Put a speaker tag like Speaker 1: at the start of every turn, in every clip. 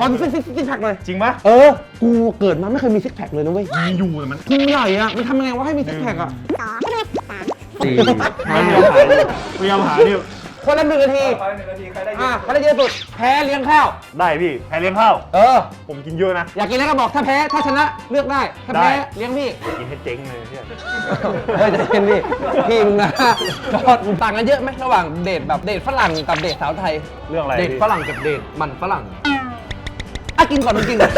Speaker 1: ขอซิกซิกซิกแพคหน่อย
Speaker 2: จริงปะ
Speaker 1: เออ กูเกิดมาไม่เคยมีซิกแพคเลยนะเว้ย
Speaker 2: มีอยู่แต่มัน
Speaker 1: กูใหญ่อะมันทำยังไงวะให้มีซิกแพคอะ
Speaker 2: สี่
Speaker 1: ห้า
Speaker 2: พยายามหาดิ
Speaker 1: คนละหนึ่งนาทีอะใครได้เยอะสุด แพ้เลี้ยงข้าว
Speaker 2: ได้พี่แพ้เลี้ยงข้าว
Speaker 1: เออ
Speaker 2: ผมกินเยอะนะ
Speaker 1: อยากกินแล้วก็บอกถ้าแพ้ถ้าชนะเลือกได้ ถ้าแพ้
Speaker 2: ได้
Speaker 1: เลี้ยงพี่
Speaker 2: กินให้เจ๊งเลยพี่
Speaker 1: เฮ้ยใจะเป็นพี่พี่มึงนะจอดต่างกันเยอะไหมระหว่างเดทแบบเดทฝรั่งกับเดทสาวไทย
Speaker 2: เรื่องอะไร
Speaker 1: เดท
Speaker 2: พี่
Speaker 1: ฝรั่งกับเดทมันฝรั่ง อะกินก่อนมึงกินก่อน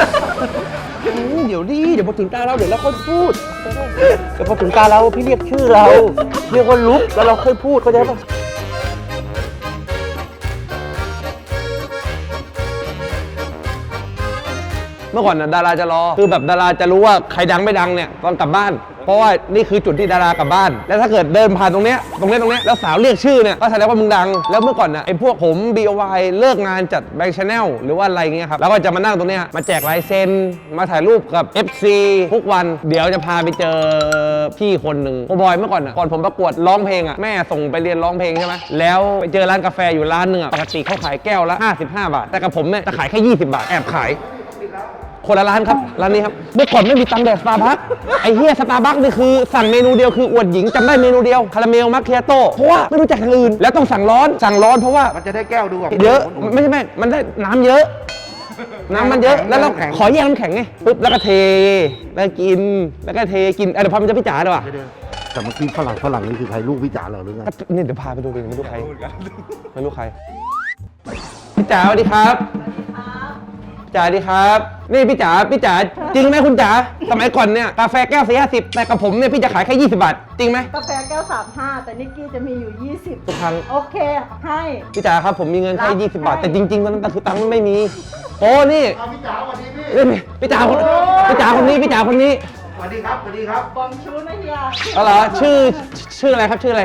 Speaker 1: อืมเดี๋ยวดิเดี๋ยวพอถึงตาเราเดี๋ยวเราค่อยพูดเดี๋ยวพอถึงตาเราพี่เรียกชื่อเราเรียกว่าลุกแล้วเราค่อยพูดเข้าใจปะ เมื่อก่อนน่ะดาราจะรอคือแบบดาราจะรู้ว่าใครดังไม่ดังเนี่ยตอนกลับบ้าน เพราะว่านี่คือจุดที่ดารากลับบ้าน แล้วถ้าเกิดเดินผ่านตรงเนี้ยตรงเนี้ยตรงเนี้ยแล้วสาวเรียกชื่อเนี่ยก็แสดงว่ามึงดัง แล้วเมื่อก่อนน่ะไอ้พวกผม BOY เลิกงานจัดแบงค์ชาแนลหรือว่าอะไรเงี้ยครับแล้วก็จะมานั่งตรงเนี้ยมาแจกลายเซ็นมาถ่ายรูปกับ FC ทุกวันเดี๋ยวจะพาไปเจอพี่คนหนึ่งโอบอยเมื่อก่อนน่ะก่อนผมประกวดร้องเพลงอะแม่ส่งไปเรียนร้องเพลงใช่ไหมแล้วไปเจอร้านกาแฟอยู่ร้านหนึ่งอะปกติเขาขายแก้วละ55 บาท แต่กับผมเนี่ยจะขายแค่ 20 บาทแอบขาย คนละร้านครับ ร้านนี้ครับ เมื่อก่อนไม่มีตังค์แดกสตาร์บัคไอ้เฮียสตาร์บัคนี่คือสั่งเมนูเดียวคืออวดหญิงจำได้เมนูเดียวคาราเมลมัคเคียโต้เพราะว่าไม่รู้จักอย่างอื่น แล้วต้องสั่งร้อนสั่งร้อนเพราะว่า
Speaker 3: มันจะได้แก้วดูแบบ
Speaker 1: เยอะไม่ใช่แม่มันได้น้ำเยอะ น้ำมันเยอะแล้วเราขอแยกน้ำแข็งไงปุ๊บแล้วก็เทแล้วกินแล้วก็เทกินเออเดี๋ยวพามันจะพี่จ๋าดีกว่า
Speaker 3: แต่เมื่อกี้ฝรั่งฝรั่งนี่คือใครลูกพี่จ๋าเหรอหรือไง
Speaker 1: นี่เดี๋ยวพาไปดูกันไม่รู้ใครไม่รู้ใครพี่จ๋าสวัสดีครับ จ๋าสวัสดีครับ นี่พี่จ๋าพี่จ๋าจริงไหมคุณจ๋าสมัยก่อนเนี่ยกาแฟแก้วสี่ห้าสิบแต่กับผมเนี่ยพี่จะขายแค่ยี่สิบบาทจริงไหม
Speaker 4: กาแฟแก้ว 35 แต่นิกกี้จะมีอยู่ 20
Speaker 1: ทุกครั้ง
Speaker 4: โอเค ให้
Speaker 1: พี่จ๋าครับผมมีเงินแค่
Speaker 4: รับ
Speaker 1: ยี่สิบบาท
Speaker 4: ให้
Speaker 1: แต่จริงๆตอนนั้นคือตังค์ไม่มีโอ้นี่
Speaker 3: พี่จ๋าสวัสดีพี่
Speaker 1: นี่พี่จ๋าคนพี่จ๋าคนนี้พี่จ๋าคนนี้
Speaker 3: สวัสดีครับสวัสดีครับ
Speaker 4: บองชูนะเฮีย
Speaker 1: เอาเหรอชื่อชื่ออะไรครับชื่ออะไร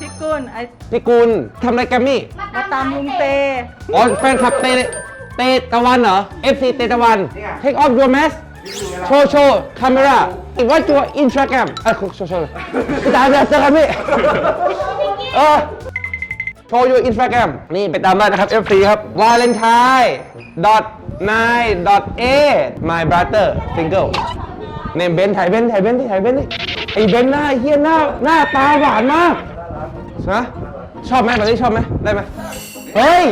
Speaker 4: พี่กุลไอ
Speaker 1: พี่กุลทำอะไรแกรมมี่
Speaker 4: มาตามลุงเต
Speaker 1: อ๋อแฟนคลับเตเตตะวันเหรอ FC เตตะวัน Take off your mask โชว์โชว์คาเมราอีกว่าตัวอินสตาแกรมเอ้ยโชว์โชว์พี่จ๋าเดี๋ยวเจอกันพี่เออโชว์ your Instagram นี่ไปตามได้นะครับ FC ครับ valentine dot nine dot eight my brother single เนมเบนถ่ายเบนถ่ายเบนถ่ายเบนดิไอ้เบนหน้าเฮียหน้าหน้าตาหวานมาก นะชอบไหมแบบนี้ชอบไหมได้ไหมเฮ้ย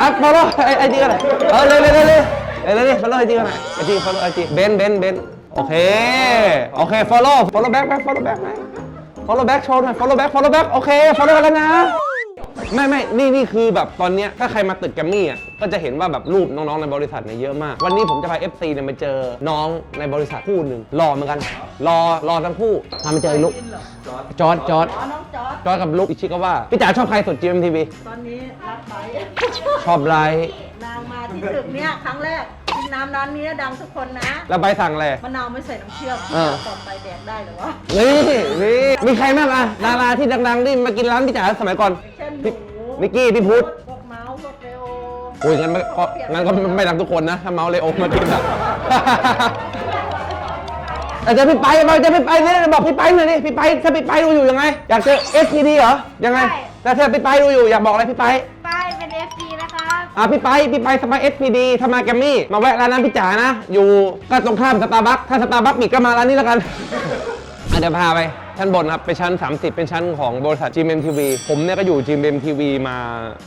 Speaker 1: อัพฟอลโล่ไอจีกันหน่อยเออเลยเลยเลยเลยเลยเลยฟอลโล่ไอจีกันหน่อยไอจีฟอลโล่ไอจีเบนเบนเบนโอเคโอเคฟอลโล่ฟอลโล่แบ็คแบ็คฟอลโล่แบ็คไหมฟอลโล่แบ็คโชว์หน่อยฟอลโล่แบ็คฟอลโล่แบ็คโอเคฟอลโล่กันแล้วนะ ไม่ไม่นี่นี่คือแบบตอนเนี้ยถ้าใครมาตึกแกรมมี่อะก็จะเห็นว่าแบบรูปน้องๆในบริษัทเนี่ยเยอะมาก วันนี้ผมจะพา FC เนี่ยมาเจอน้องในบริษัทคู่หนึ่งรอเหมือนกัน รอรอทั้งคู่พามาเจอไอ้ลุกจอร์ดจอร์ด
Speaker 4: อ๋อน้องจอร์ด
Speaker 1: จอร์ดกับลุกอิชิกาว่าพี่จ๋าชอบใครสุด GMTV
Speaker 4: ตอนนี้รักไป
Speaker 1: ชอบไลท์
Speaker 4: นางมาที่ตึกเนี้ยครั้งแรกกินน้ำร้านนี้ดังทุกคนนะ
Speaker 1: แล้วใบสั่งอะไร
Speaker 4: มะนาวไม่ใส่น้ำเชื่อม
Speaker 1: เออ
Speaker 4: ต่อไปแดกได้เหรือวะ
Speaker 1: นี่นี่มีใครบ้างอะดาราที่ดังๆที่มากินร้านพี่จ๋าสมัยก่อน
Speaker 4: เช่นห
Speaker 1: พี่
Speaker 4: นู
Speaker 1: นิกกี้พี่พุทธ
Speaker 4: พวกเมาส์พวกเรโอ
Speaker 1: โอ้ยงั้นไม่ก็งั้นก็ไม่ดังทุกคนนะ ถ้าเมาเลยโอมากินอะแต่จะพี่ไปมาจะพี่ไปเนี่ยบอกพี่ไปหน่อยดิพี่ไปถ้าพี่ไปดูอยู่ยังไง อยากเจอ SPD เหรอยังไง
Speaker 5: ใช่
Speaker 1: แต่ถ้าพี่ไปดูอยู่อยากบอกอะไรพี่ไป
Speaker 5: ป้ายเป็น FG นะครับ
Speaker 1: อะพี่ไปพี่ไปสปาย SPD ถ้ามาแกรมมี่มาแวะร้านนั้นพี่จ๋านะ อยู่ก็ตรงข้ามสตาร์บัคถ้าสตาร์บัคปิดก็มาร้านนี้แล้วกัน อะเดี๋ยวพาไปชั้นบนครับไปชั้น 30 เป็นชั้นของบริษัท GMMTV ผมเนี่ยก็อยู่ GMMTV มา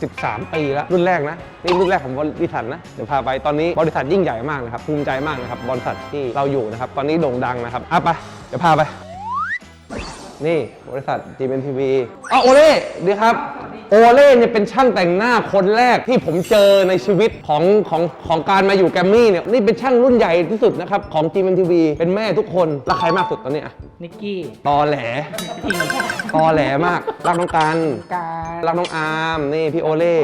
Speaker 1: 13 ปีแล้ว รุ่นแรกนะ นี่รุ่นแรกของบริษัทนะ เดี๋ยวพาไปตอนนี้บริษัทยิ่งใหญ่มากนะครับ ภูมิใจมากนะครับบริษัทที่เราอยู่นะครับ ตอนนี้โด่งดังนะครับอะไปเดี๋ยวพาไป นี่บริษัท GMMTV อ๋อโอเล่ดีครับ โอเล่เนี่ยเป็นช่างแต่งหน้าคนแรกที่ผมเจอในชีวิตของของของการมาอยู่แกรมมี่เนี่ยนี่เป็นช่างรุ่นใหญ่ที่สุดนะครับของ GMMTV เป็นแม่ทุกคนรักใครมากสุดตอนนี้อะ
Speaker 6: นิกกี้
Speaker 1: ตอแหล
Speaker 6: จริง
Speaker 1: ตอแหลมากรักน้องกัน
Speaker 6: การ
Speaker 1: รักน้องอาร์มนี่พี่โอเล่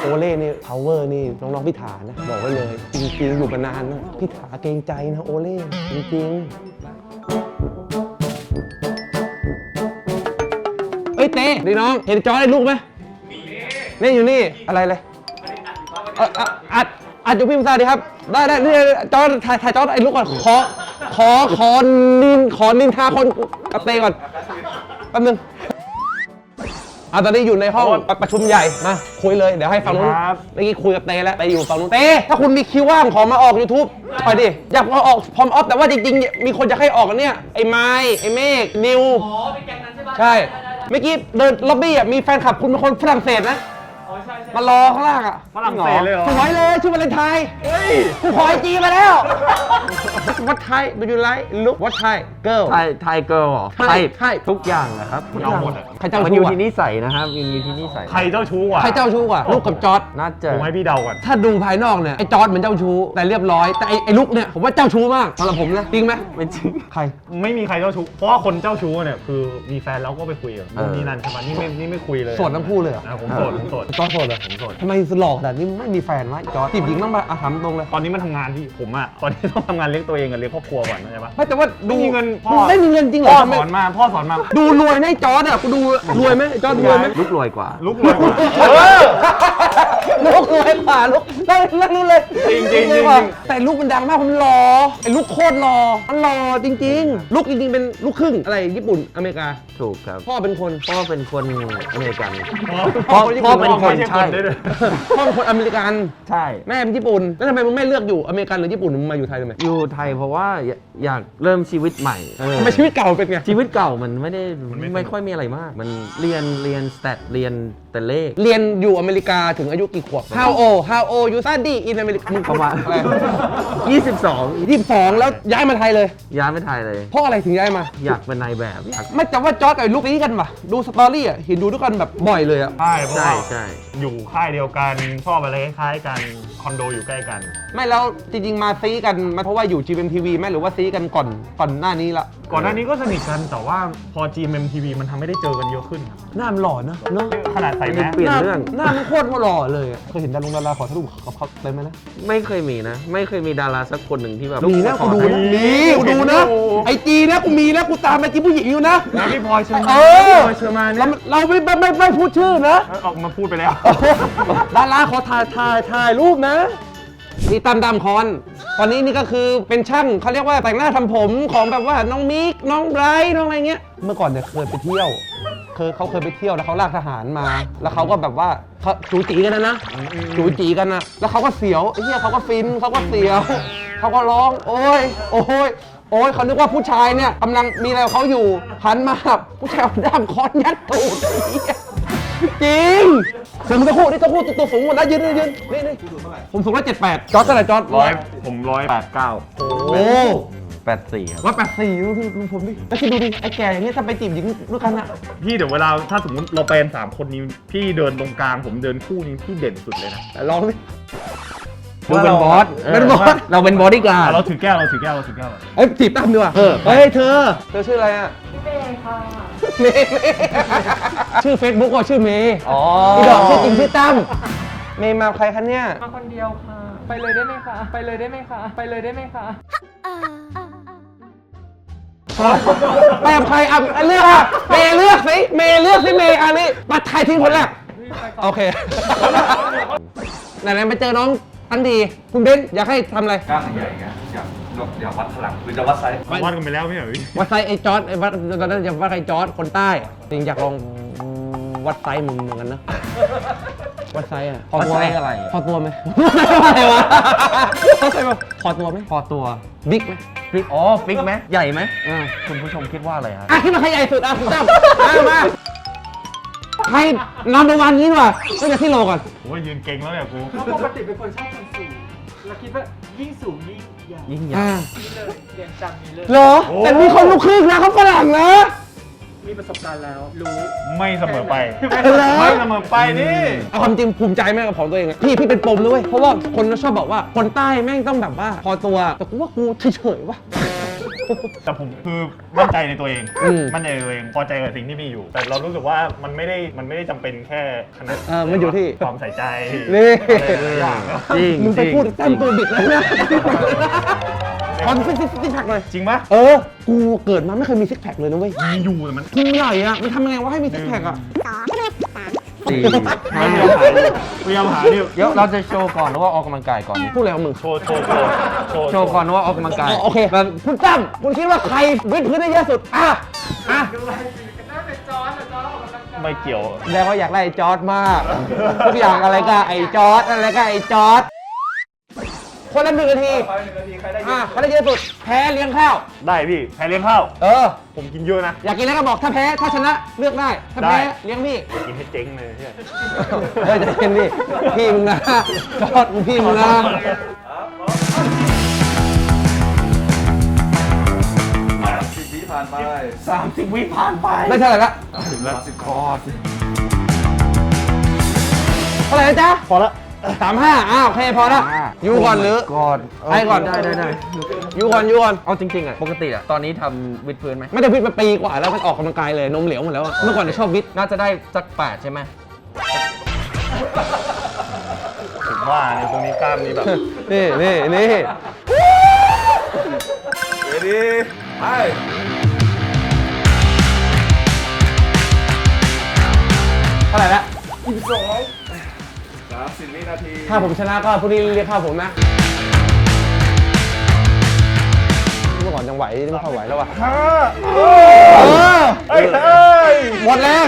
Speaker 1: โอเล่นี่ power นี่น้องๆพี่ถานะบอกไว้เลยจริงๆอยู่มานานนะพี่ถาเกรงใจนะโอเล่จริงๆ เอ้ยเต้ดีน้อง เห็นจอร์ดได้ลูกไหมนี่อยู่นี่อะไรเลยเอ่ออะอัดอัดอยู่พี่มุสาดีครับ ได้ได้นี่จอร์ดถ่ายถ่ายจอร์ดไอ้ลูกก่อนขอขอขอนินขอนินทาคนกับเต้ก่อนแป๊บนึงอะตอนนี้อยู่ในห้องประชุมใหญ่มาคุยเลยเดี๋ยวให้ฝั่งนู้น
Speaker 2: ครับ
Speaker 1: เมื่อกี้คุยกับเต้แล้วเต้อยู่ฝั่งนู้นเต้ถ้าคุณมีคิวว่างขอมาออก YouTube ไปดิอยากมาออกพร้อมออฟแต่ว่าจริงๆ มีคนจะให้ออกกันเนี่ยไอ้ไม้ไอ้เมฆนิว อ๋อเป็นแก๊งนั้นใช่ปะใช่ เมื่อกี้เดินล็อบบี้อะมีแฟนคลับคุณเป็นคนฝรั่งเศสนะ มารอข้างล่างอะ
Speaker 2: ฝรั่งเศสเลยเหรอ
Speaker 1: สวยเลยชื่อวาเลนไทน์กูขอไอจีมาแล้ว What Thai do you like look What Thai girl
Speaker 6: ไทยไทยเกิร์ลเหรอ
Speaker 1: ใช่
Speaker 6: ไทย
Speaker 1: ใช่
Speaker 6: ทุกอย่างนะครับ
Speaker 2: เอาหมดอะ
Speaker 1: ใครเจ้า
Speaker 6: มันอ
Speaker 1: ชู้
Speaker 6: ยู่
Speaker 1: อะ
Speaker 6: ที่นิสัยนะครับมันอยู่ที่นิสัย
Speaker 2: ใครเจ้าชู้กว่า
Speaker 1: ใครเจ้าชู้อะลูกกับจอร์ด
Speaker 6: น่าจะ
Speaker 2: ผมให้พี่เดาก่อน
Speaker 1: ถ้าดูภายนอกเนี่ยไอ้จอร์ดเหมือนเจ้าชู้แต่เรียบร้อยแต่ไอ้ไอ้ลุกเนี่ยผมว่าเจ้าชู้มากสำหรับผมนะจริงไหม
Speaker 6: ไม่จริง
Speaker 1: ใคร
Speaker 2: ไม่มีใครเจ้าชู้ เพราะว่าคนเจ้าชู้เนี่ยคือมีแฟนแล้วก็ไปคุยกับ
Speaker 6: เออ
Speaker 2: นู่นนี่นั่นใช่ไหมนี่ไม่นี่ไม่คุยเลย
Speaker 1: โสดทั้งคู่เลยเหรอ
Speaker 2: นะผมโสดผมโสด
Speaker 1: จอร์ดโสดเหรอ
Speaker 2: ผมโสด
Speaker 1: ทำไมหลอกขนาดนี้ไม่มีแฟนวะไอ้จอร์ดจีบหญิงต้องมาอาถามตรงเลย
Speaker 2: ตอนนี้มันทำงานที่ผมอะตอนนี้ต้องทำงานเลี้ยงตัวเองกับเลี้ยงครอบครัวก่อนเข้าใจปะ
Speaker 1: ไม่แต่ว่าดู
Speaker 2: ไม่มีเงินพ่อ
Speaker 1: ดูไม่มีเงินจริงเหร
Speaker 2: พ่
Speaker 1: อ
Speaker 2: อ
Speaker 1: ทำไม
Speaker 2: สอนมาพ่อสอนมา
Speaker 1: ดูรวยนะไอ้จอร์ดอะกูดูรวยไหมไอ้จอร์ดรวยไหม
Speaker 6: ลุกรวยกว่า
Speaker 2: ลุกรวยกว่า
Speaker 1: ลูกรวยกว่าลูกนั่งนั่งนู่นเลย
Speaker 2: จริงๆจริงๆ
Speaker 1: รวยกว่าแต่ลูกมันดังมากมันหล่อไอ้ลูกโคตรหล่อมันหล่อจริง ๆ ลูกจริงๆเป็นลูกครึ่งอะไรญี่ปุ่นอเมริกา
Speaker 6: ถูกครับ
Speaker 1: พ่อเป็นคน
Speaker 6: พ่อเป็นคนอเมริกัน
Speaker 2: พ่อ
Speaker 6: พ่อเป็นคน
Speaker 2: ไม่
Speaker 6: ใช่
Speaker 2: ได้ด้วย
Speaker 1: พ่อเป็นคนอเมริกัน
Speaker 6: ใช่
Speaker 1: แม่เป็นญี่ปุ่น แล้วทำไมมึงไม่เลือกอยู่อเมริกันหรือญี่ปุ่นมึงมาอยู่ไทยทำไม
Speaker 6: อยู่ไทยเพราะว่าอยอยากเริ่มชีวิตใหม่เออ
Speaker 1: ทำไมชีวิตเก่าเป็นไง
Speaker 6: ชีวิตเก่ามันไม่ได้
Speaker 2: มันไม่
Speaker 6: ไม่ค่อยมีอะไรมาก มันเรียนเรียนสแตทเรียนแต่เลข
Speaker 1: เรียนอยู่อเมริกาถึงอายุกี่ขวบ How old How old you study in America มึง
Speaker 6: ประมาณ
Speaker 1: อะไร
Speaker 6: 22
Speaker 1: ยี่สิบสองแล้วย้ายมาไทยเลย
Speaker 6: ย้ายไปไทยเลย
Speaker 1: เพราะอะไรถึงย้ายมา
Speaker 6: อยากเป็นนายแบบอยาก
Speaker 1: ไม่แต่ว่าจอร์ดกับไอ้ลูกนี้กันปะดูสตอรี่อะเห็นดูด้วยกันแบบบ่อยเลยอะ
Speaker 2: ใช่เพราะ
Speaker 6: ใช่
Speaker 2: ว่า
Speaker 6: ใช่
Speaker 2: อยู่ค่ายเดียวกันชอบอะไรคล้ายๆกันคอนโดอยู่ใกล้กัน
Speaker 1: ไม่แล้วจริงๆมาซีกันมาเพราะว่าอยู่ GMTV ไหมหรือว่าซีกันก่อนก่อนหน้านี้ละ
Speaker 2: ก่อนหน้านี้ก็สนิทกันแต่ว่าพอ GMMTV มันทำให้ได้เจอกันเยอะขึ้นครับ
Speaker 1: หน้ามันหล่อนะเนาะ
Speaker 2: ขนาดใส่แมส
Speaker 6: เปลี่ยน
Speaker 1: หน้า
Speaker 6: เรื่อง
Speaker 1: หน้ามันโคตรหล่อเลยอะเคยเห็นดารงดาราขอถ่ายรูปกับเขาเลยไหมนะ
Speaker 6: ไม่เคยมีนะ ไม่เคยมีดาราสักคนหนึ่งที่แบบ
Speaker 1: มีนะกูดูนะมีกูดูนะไอจีนะกูมีนะกูตามไอจีผู้หญิงอยู่นะ
Speaker 2: แล้วพี่พลอยเชอร์
Speaker 1: เอ
Speaker 2: มาน
Speaker 1: อ
Speaker 2: พี่พลอยเชอร์มาน
Speaker 1: เรา
Speaker 2: เนี่ย
Speaker 1: เราไม่ไม่ไม่ไม่พูดชื่อนะ
Speaker 2: ออกมาพูดไปแล้ว
Speaker 1: ดาราขอถ่ายถ่ายถ่ายรูปนะ นี่ตามดำคอน ตอนนี้นี่ก็คือเป็นช่างเขาเรียกว่าแต่งหน้าทำผมของแบบว่าน้องมิกน้องไบรท์น้องอะไรเงี้ย เมื่อก่อนเนี่ยเคยไปเที่ยว เคยเขาเคยไปเที่ยวแล้วเขาลากทหารมา แล้วเขาก็แบบว่าเขาจูจีกันนะนะจูจีกันนะแล้วเขาก็เสียวไอ้เหี้ยเขาก็ฟินเขาก็เสียวเขาก็ร้อง โอ้ยโอ้ยโอ้ยเขานึกว่าผู้ชายเนี่ยกำลังมีอะไรเขาอยู่หันมาผู้ชายเอาด้ามค้อนยัดตูดเหี้ย จริงเสือมึงตะคู่นี่ตะคู่ตัวสูงหมดนะยืนยืนยืนนี่นี่ผมสูงร้อยเจ็ดแปดจอร์ดเท่าไหร่จอร์ด
Speaker 2: ร้อยผมร้อยแปดเก้า
Speaker 1: โอ้
Speaker 6: 84ครับ
Speaker 1: ร้อยแปดสี่ดูดูดูผมดิแล้วคิดดูดิไอ้แก่อย่างเงี้ยถ้าไปจีบหญิงด้วยกันอะ
Speaker 2: พี่เดี๋ยวเวลาถ้าสมมติเราเป็นสามคนนี้พี่เดินตรงกลางผมเดินคู่นี้พี่เด่นสุดเลยนะ
Speaker 1: แต่ลองดิ
Speaker 6: ดูเป็นบอส
Speaker 1: เป็นบอส
Speaker 6: เราเป็นบอดี้การ์ด
Speaker 2: เราถือแก้วเราถือแก้วเราถือแก้ว
Speaker 1: เอ้ยจีบตั้มดีกว่า
Speaker 6: เออ
Speaker 1: เฮ้ยเธอ เธอชื่ออะไรอะเมย์ค่ะ เมย์ชื่อเฟซบุ๊กว่าชื่อเมย์
Speaker 6: อ๋อ
Speaker 1: อีดอกชื่อจริงชื่อตั้มเมย์มากับใครคะเนี่ย
Speaker 7: มาคนเดียวค่ะ ไปเลยได้ไหมคะ ไปเลยได้ไหมคะ ไปเลยได้ไหมคะ
Speaker 1: ไปกับใครอะเลือกอะเมย์เลือกสิเมย์เลือกสิเมย์อันนี้มาถ่ายทิ้งคนแรกโอเคไหนๆไปเจอน้องอันดี คุณเบนซ์อยากให้ทำอะไร
Speaker 8: กล้ามใหญ่ไงอยาก อยากวัดพลังหรือจะวัดไซส์
Speaker 2: วัดกันไปแล้วไม่ใช่เหรอพี่
Speaker 1: วัดไซส์ไอ้จอร์ดไอ้วัดตอนนั้นจะวัดไอ้จอร์ดคนใต้จริงอยากลองวัดไซส์มึงเหมือนกันนะวัดไซส์อะพอตัว
Speaker 6: วัดไซส์อะไร
Speaker 1: พอตัวไหมอะไรวะวัดไซส์แบบพอตัวไหม
Speaker 6: พอตัว
Speaker 1: บิ๊กไหม
Speaker 6: ฟิกอ๋อฟิกไหมใหญ่ไหม
Speaker 1: อ่า
Speaker 6: คุณผู้ชมคิดว่าอะไรฮะ
Speaker 1: อะคิดว่าใครใหญ่สุดอะคุณตั้มมามาใครนำรางวัลนี้ดีกว่าตั้งแต่ที่โลก่อน
Speaker 2: ผมว่ายืนเก่งแล้วเนี่ยกู
Speaker 7: เพราะปกติเป็นคนชอบคนสูงเราคิดว่ายิ่งสูงยิ่งใหญ่
Speaker 6: ยิ่งใหญ่
Speaker 1: อ่า
Speaker 7: นี่เลยเรียนจำนี้เลย
Speaker 1: เหรอ แต่มีคนลูกครึ่งนะเขาฝรั่งนะ
Speaker 7: มีประสบการณ์แล้วรู้
Speaker 2: ไม่เสมอไป
Speaker 1: เหรอ
Speaker 2: ไม่เสมอไปนี่
Speaker 1: เอาความจริงภูมิใจแม่กับของตัวเองอะพี่พี่เป็นปมด้วยเพราะว่าคนชอบบอกว่าคนใต้แม่งต้องแบบว่าพอตัวแต่กูว่ากูเฉยๆว่ะ
Speaker 2: แต่ผมคือมั่นใจในตัวเอง
Speaker 1: อืม
Speaker 2: มั่นใจในตัวเอง พอใจกับสิ่งที่มีอยู่ แต่เรารู้สึกว่ามันไม่ได้ มันไม่ได้จำเป็นแค่ขนาด
Speaker 1: เออมันอยู่ที่
Speaker 2: ความใส่ใจ
Speaker 1: นี่
Speaker 2: อะไรหลายๆอย่าง
Speaker 6: จริง
Speaker 1: มึงไป
Speaker 6: จริง
Speaker 1: พูดตั้มตัวบิดแล้วนะคอนซิกซิกแพคเลย
Speaker 2: จริงปะ
Speaker 1: เออ กูเกิดมาไม่เคยมีซิกแพคเลยนะเว้ย
Speaker 2: มีอยู่แต่มัน
Speaker 1: พุงใหญ่อะมันทำยังไงวะให้มีซิกแพคอะ
Speaker 6: สี่
Speaker 2: พ
Speaker 6: ห้ายา
Speaker 2: ยามหาอยู่พยายามหาอยู่
Speaker 6: เดี๋ยวเราจะโชว์ก่อนหรือว่าออกกำลังกายก่อน
Speaker 1: พูดอะไรของมึง
Speaker 2: โชว์โชว์โชว์โชว์
Speaker 6: โชว์ก่อนหรือว่าออกกำลังกาย
Speaker 1: อ๋อโอเคแบบคุณตั้มคุณคิดว่าใครวิดพื้นได้เยอะสุดอะอะ
Speaker 7: ดูไลฟ์สิก็น่าเป็นจอร์ดแต่จอร์ดออกกำลังกาย
Speaker 2: ไม่เกี่ยว
Speaker 1: แสดงว่าอยากได้ไอ้จอร์ดมากทุกอย่างอะไรก็ไอ้จอร์ดอะไรก็ไอ้จอร์ด คนละหนึ่งนาที
Speaker 8: ไปหนึ่งนาทีใครได้เย
Speaker 1: อะ
Speaker 8: อะ
Speaker 1: ใครได้เยอะสุดแพ้เลี้ยงข้าว
Speaker 2: ได้พี่แพ้เลี้ยงข้าว
Speaker 1: เออ
Speaker 2: ผมกินเยอะนะ
Speaker 1: อยากกินแล้วก็บอกถ้าแพ้ถ้าชนะเลือกได้ ถ้าแพ้
Speaker 2: ได้
Speaker 1: เลี้ยงพี่
Speaker 2: กินให้เจ๊งเลยพี่
Speaker 1: เฮ้ยใจเย็นดิพี่มึงนะจอร์ดมึงพี่มึงนะ
Speaker 8: สิบวิผ่านไป
Speaker 2: สามสิบวิผ่านไป
Speaker 1: ได้เท่าไหร่ละ
Speaker 8: สามสิบคอร์ส
Speaker 1: เท่าไหร่นะจ๊ะ
Speaker 2: พอละ
Speaker 1: สามห้าอ้าวโอเคพอแล้วยูก่อนหรือ
Speaker 6: ก่อน
Speaker 1: ไปก่อน
Speaker 6: ได้ได้ได้
Speaker 1: ยูก่อนยูก่อน
Speaker 6: เอาจริงๆอะปกติอะตอนนี้ทำวิดพื้นไหม
Speaker 1: ไม่ได้วิทย์มาปีกว่าแล้วมันออกกำลังกายเลยนมเหลวหมดแล้วอะเมื่อก่อนเนี่ยชอบวิทย์
Speaker 6: น่าจะได้สักแปดใช่ไหม
Speaker 2: ถึงว่าในตรงนี้กล้ามนี้แบบ
Speaker 1: นี่นี่นี่
Speaker 8: เรดี้ไป
Speaker 1: เท่าไหร่ละ
Speaker 8: สามสิบวินาที
Speaker 1: ถ้าผมชนะก็พรุ่งนี้เรียกข้าวผมนะ เมื่อก่อนยังไหวไม่ค่อยไหวแล้วว่ะ
Speaker 2: ห้า
Speaker 1: เออ
Speaker 2: เอ้ยเอ้ย
Speaker 1: หมดแล้ว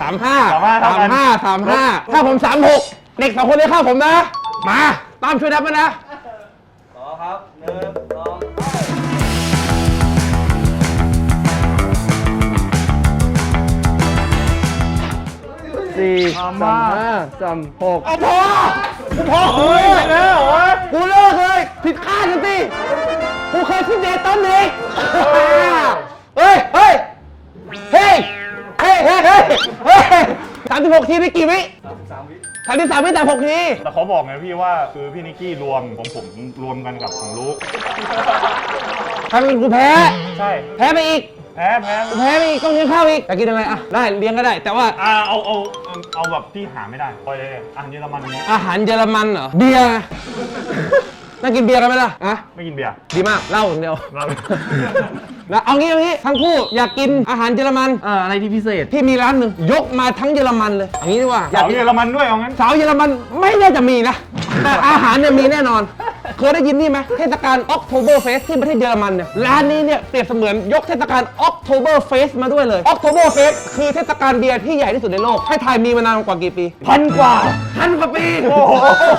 Speaker 1: สามห้า
Speaker 2: 35เท่า
Speaker 1: สาม
Speaker 2: กัน
Speaker 1: ห้าสามห้าถ้าผมสามหกเด็กสองคนเรียกข้าวผมนะ มาตามช่วยนับมานะ
Speaker 8: สี่
Speaker 1: สา
Speaker 2: มห้า
Speaker 1: สามหก
Speaker 2: เอาพอพอเฮ้ยแล้วเหรอวะ
Speaker 1: กูเลิกเลยผิดคาดกันสิกูเคยขึ้นเดทตอนเด็กเฮ้ยเฮ้ยเฮ้ยเฮ้ยเฮ้ยเฮ้ยเฮ้ยสามสิบหกทีได้กี่วิสามสิบสามวิแต่หกที
Speaker 2: แต่เขาบอกไงพี่ว่าคือพี่นิกกี้รวมของผมรวมกันกับของลูก
Speaker 1: ถ้าเป็นกูแพ้
Speaker 2: ใช่
Speaker 1: แพ้ไปอีก
Speaker 2: แพ้แพ้
Speaker 1: กูแพ้ไปอีกต้องเลี้ยงข้าวอีกอยากกินอะไรอะได้เลี้ยงก็ได้ แต่ว่า
Speaker 2: อ่าเอาเอาเอาเอาแบบที่หาไม่ได้ปล่อยเลยอาหารเยอรมันนี้
Speaker 1: อาหารเยอรมันเหรอเบียร์ไงนั่งกินเบียร์กันไหมล่ะอะ
Speaker 2: ไม่กินเบียร์
Speaker 1: ดีมากเหล้าอย่างเดียว
Speaker 2: เรา
Speaker 1: นะเอางี้เอางี้ทั้งคู่อยากกินอาหารเยอรมัน
Speaker 6: เอ่ออะไรที่พิเศษ
Speaker 1: พี่มีร้านหนึ่งยกมาทั้งเยอรมันเลยอย่างนี้ดีกว่า
Speaker 2: สาวเยอรมันด้วยเอางั้น
Speaker 1: สาวเยอรมันไม่น่าจะมีนะ แต่อาหารเนี่ยมีแน่นอน เคยได้ยินนี่ไหมเทศกาล October Fest ที่ประเทศเยอรมันเนี่ยร้านนี้เนี่ยเปรียบเสมือนยกเทศกาล October Fest มาด้วยเลย October Fest คือเทศกาลเบียร์ที่ใหญ่ที่สุดในโลกให้ไทยมีมานานกว่ากี่ปี
Speaker 2: พันกว่า
Speaker 1: พันกว่าปี โอ้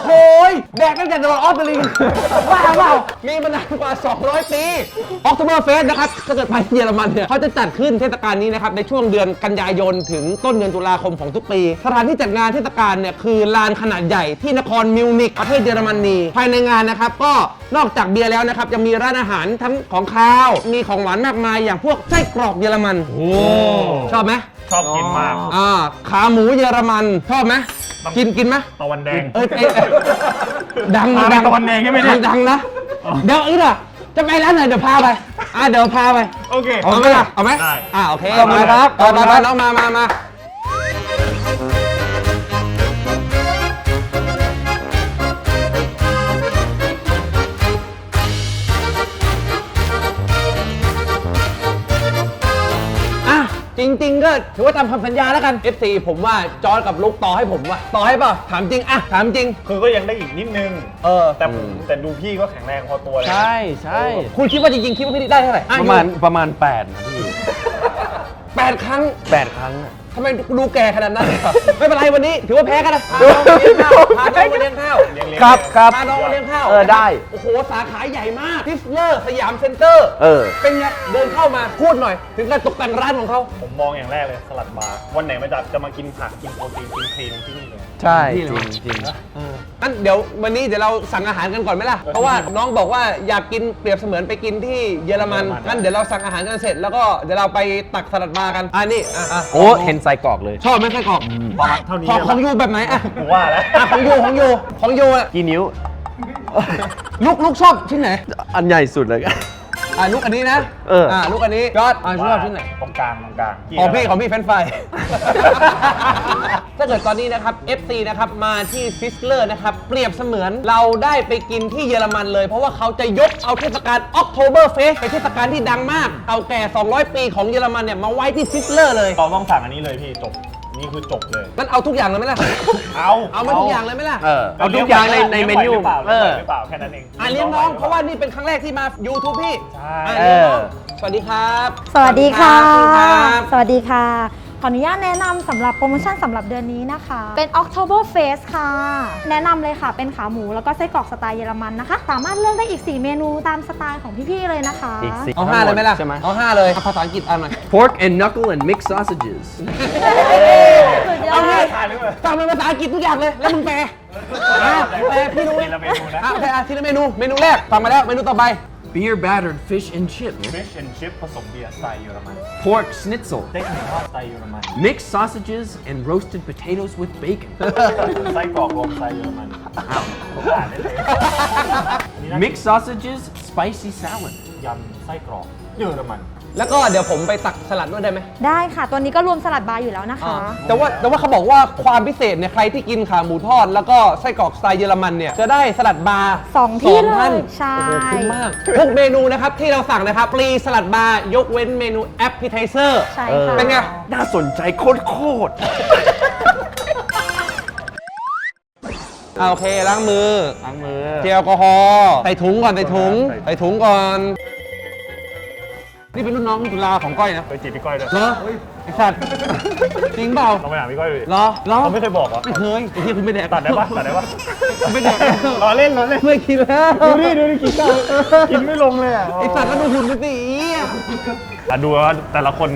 Speaker 1: โหแดกตั้งแต่ตลอดออสเตรเลียว้าวว้าวมีมานานกว่า 200 ปี October Fest นะครับถ้าเกิดไปที่เยอรมันเนี่ยเขาจะจัดขึ้นเทศกาลนี้นะครับในช่วงเดือนกันยายนถึงต้นเดือนตุลาคมของทุกปี สถานที่จัดงานเทศกาลเนี่ยคือลานขนาดใหญ่ที่นครมิวนิกประเทศเยอรมนีภายในงานนะครับก็นอกจากเบียร์แล้วนะครับยังมีร้านอาหารทั้งของคาว มีของหวานมากมายอย่างพวกไส้กรอกเยอรมัน
Speaker 2: โอ้
Speaker 1: ชอบไหม
Speaker 2: ชอบกินมาก
Speaker 1: อ่าขาหมูเยอรมันชอบไหมกินกินไหม
Speaker 2: ตะวันแดง
Speaker 1: เอ้ยเอ้ยเอ้ยดัง
Speaker 2: พาไป
Speaker 1: ดัง
Speaker 2: ตะวันแดงใช่ไหมเนี่ย
Speaker 1: ดังนะเดี๋ยวอีกอะจะไปร้านไหนเดี๋ยวพาไป อะเดี๋ยวพาไป
Speaker 2: โอเค
Speaker 1: เอาไหมล่ะเอาไหม
Speaker 2: ได้
Speaker 1: อะโอเค
Speaker 2: ขอบคุณครับ
Speaker 1: ไปไปไปน้องมามามา จริง ๆ ก็ถือว่าตามคำสัญญาแล้วกัน FC ผมว่าจอร์ดกับลุกต่อให้ผมว่ะต่อให้เปล่าถามจริงอะถามจริง
Speaker 2: คือก็ยังได้อีกนิดนึง
Speaker 1: เออ
Speaker 2: แต่ผมแต่ดูพี่ก็แข็งแรงพอตัวเลยนะ
Speaker 6: ใช่ใช่
Speaker 1: คุณคิดว่าจริงๆคิดว่าพี่ได้เท่าไหร่อ่
Speaker 6: ประมาณประมาณ8นะพี่
Speaker 1: แปดครั้ง
Speaker 6: 8ครั้งอะ
Speaker 1: ทำไมดูแก่ขนาดนั้น ไม่เป็นไรวันนี้ ถือว่าแพ้กันนะพาน้องมาเลี้ยงข้าวพาน้องมาเลี้ยงข้าว
Speaker 2: เลี้ยงๆ
Speaker 6: ครับครับ
Speaker 1: พาน้องมาเลี้ยงข้าว
Speaker 6: เออได้
Speaker 1: โอ้โห สาขาใหญ่มากทิสเลอร์สยามเซ็นเตอร์
Speaker 6: เออ
Speaker 1: เป็นไงเดินเข้ามาพูดหน่อย ถึงการตกแต่งร้านของเขา
Speaker 2: ผมมองอย่างแรกเลยสลัดบาร์วันไหนมาจะจะมากินผักกินโปรตีนกินครีมที่นี่เลย
Speaker 6: ใช่
Speaker 1: นี่
Speaker 6: จ
Speaker 1: เหร
Speaker 6: ริ
Speaker 1: อ
Speaker 6: งจริง
Speaker 1: งั้นเดี๋ยววันนี้เดี๋ยวเราสั่งอาหารกันก่อนไหมล่ะ เพราะว่าน้องบอกว่าอยากกินเปรียบเสมือนไปกินที่เยอรมัน
Speaker 2: เยอรมัน
Speaker 1: งั้นเดี๋ยวเราสั่งอาหารกันเสร็จแล้วก็เดี๋ยวเราไปตักสลัดบาร์กัน อ่านี่อะอะ
Speaker 6: โอ้เห็นไส้กรอกเลย
Speaker 1: ชอบไหมไส้กรอก
Speaker 2: ประมาณเท่านี้
Speaker 1: ของ
Speaker 2: เลย
Speaker 1: ของยูแบบไหนอะ
Speaker 2: กูว่าแล้ว
Speaker 1: อะของยูของยูของยูอะ
Speaker 6: กี่นิ้ว
Speaker 1: ลูกลูกชอบชิ้นไหน
Speaker 6: อันใหญ่สุดเลย
Speaker 1: อ่าลูกอันนี้นะ
Speaker 6: เอออ่
Speaker 1: ลูกอันนี้ยอดอ่าชอบชิ้นไหน
Speaker 2: ตรงกลางตรงกลาง
Speaker 1: ของพี่ของพี่เฟรนช์ไฟรายถ้าเกิดตอนนี้นะครับ FC นะครับมาที่ฟิสเลอร์นะครับ เปรียบเสมือนเราได้ไปกินที่เยอรมันเลย เพราะว่าเขาจะยกเอาเทศกาล October Fest เป็นเทศกาลที่ดังมากเก่าแก่ 200 ปีของเยอรมันเนี่ย มาไว้ที่ฟิสเลอร์เลย
Speaker 2: เราต้องสั่งอันนี้เลยพี่จบ นี่คือจบเลย
Speaker 1: งั้นเอาทุกอย่างเลยไหมล่ะ
Speaker 2: เอา
Speaker 1: เอามาทุกอย่างเลยไหมล่ะ
Speaker 6: เออเอาทุกอย่างในในเมนู
Speaker 2: เลี้ยงไหวหรือเปล่า
Speaker 6: เออ
Speaker 2: หรือเปล่าแค่นั้นเอง
Speaker 1: อะเลี้ยงน้องเพราะว่านี่เป็นครั้งแรกที่มา YouTube พี่
Speaker 2: ใช่
Speaker 1: อะเลี้ยงน้องสวัสดีครับ
Speaker 9: สวัสดีค่ะ
Speaker 1: ขอบคุณครับ
Speaker 9: สวัสดีค่ะ ขออนุญาตแนะนำสำหรับโปรโมชั่นสำหรับเดือนนี้นะคะ เป็น October Fest ค่ะ แนะนำเลยค่ะ เป็นขาหมูแล้วก็ไส้กรอกสไตล์เยอรมันนะคะ สามารถเลือกได้อีก 4 เมนูตามสไตล์ของพี่ๆเลยนะคะ
Speaker 6: อีกสี่
Speaker 1: เอาห้าเลยไหมล่ะ
Speaker 6: ใช่ไหม
Speaker 1: เอาห้าเลยเอาภาษาอังกฤษอ่านหน่อย
Speaker 6: pork and knuckle and mixed sausages
Speaker 9: สุดยอ
Speaker 1: เอา
Speaker 9: ด
Speaker 1: เลยฟังเป็นภาษาอังกฤษทุกอย่างเลย แล้วมึงแปลอะแปลพี่รู้
Speaker 2: ทีละเมนูนะ
Speaker 1: อะโอเคอะทีละเมนู เมนูแรกฟังมาแล้ว เมนูต่อไป
Speaker 6: beer battered fish and chip
Speaker 2: fish and chip ผสมเบียร์สไตล์เยอรมัน
Speaker 6: pork schnitzel
Speaker 2: เต็กหมูทอดสไตล์เยอรมัน
Speaker 6: mixed sausages and roasted potatoes with bacon
Speaker 2: ไส้กรอกรวมสไตล์เยอรมันอ้าวผมอ่านได้เลย
Speaker 6: mixed sausages spicy salad
Speaker 2: ยำไส้กรอกเยอรมัน
Speaker 1: แล้วก็เดี๋ยวผมไปตักสลัดด้วยได้ไหม
Speaker 9: ได้ค่ะ ตัวนี้ก็รวมสลัดบาร์อยู่แล้วนะคะ
Speaker 1: แต่ว่าแต่ว่าเขาบอกว่าความพิเศษเนี่ยใครที่กินขาหมูทอด แล้วก็ไส้กรอกสไตล์เยอรมันเนี่ยจะได้สลัดบาร์
Speaker 9: สองที่เลย
Speaker 1: ท่าน
Speaker 9: ใช่
Speaker 1: โอ้โหคุ้มมากทุกเมนูนะครับที่เราสั่งนะครับฟรีสลัดบาร์ยกเว้นเมนูแอปเปิลไทเซอร์
Speaker 9: ใช่ค่ะ
Speaker 1: เป็นไง
Speaker 6: น่าสนใจโคตรโคตร
Speaker 1: อ่าโอเคล้างมือ
Speaker 2: ล้างมือ
Speaker 1: เจลแอลกอฮอล์ใส่ถุงก่อนใส่ถุง
Speaker 2: ใส่
Speaker 1: ใส่ถุงก่อน นี่เป็นรุ่นน้องจุฬาของก้อยนะ
Speaker 2: ไปจีบพี่ก้อยด้วย
Speaker 1: เหรอไอ้สัตว์จริงเปล่า
Speaker 2: ลองไปหาพี่ก้อยดูดิ
Speaker 1: เหรอเหรอ
Speaker 2: เขาไม่เคยบอกเหรอ
Speaker 1: ไม่เคยไอ้ที่คุณไม่แดก
Speaker 2: ตัดได้ปะตัดได้ปะ
Speaker 1: ไม่แดก
Speaker 2: ล้อเล่นล้อเล่น
Speaker 1: ไม่กินแล้ว
Speaker 2: ดูดิดูดิกินข้าวกินไม่ลงเลยอะ
Speaker 1: ไอ้สัตว์แล้วดูหุ่นดูสิอีอะ
Speaker 2: อะดูว่าแต่ละคน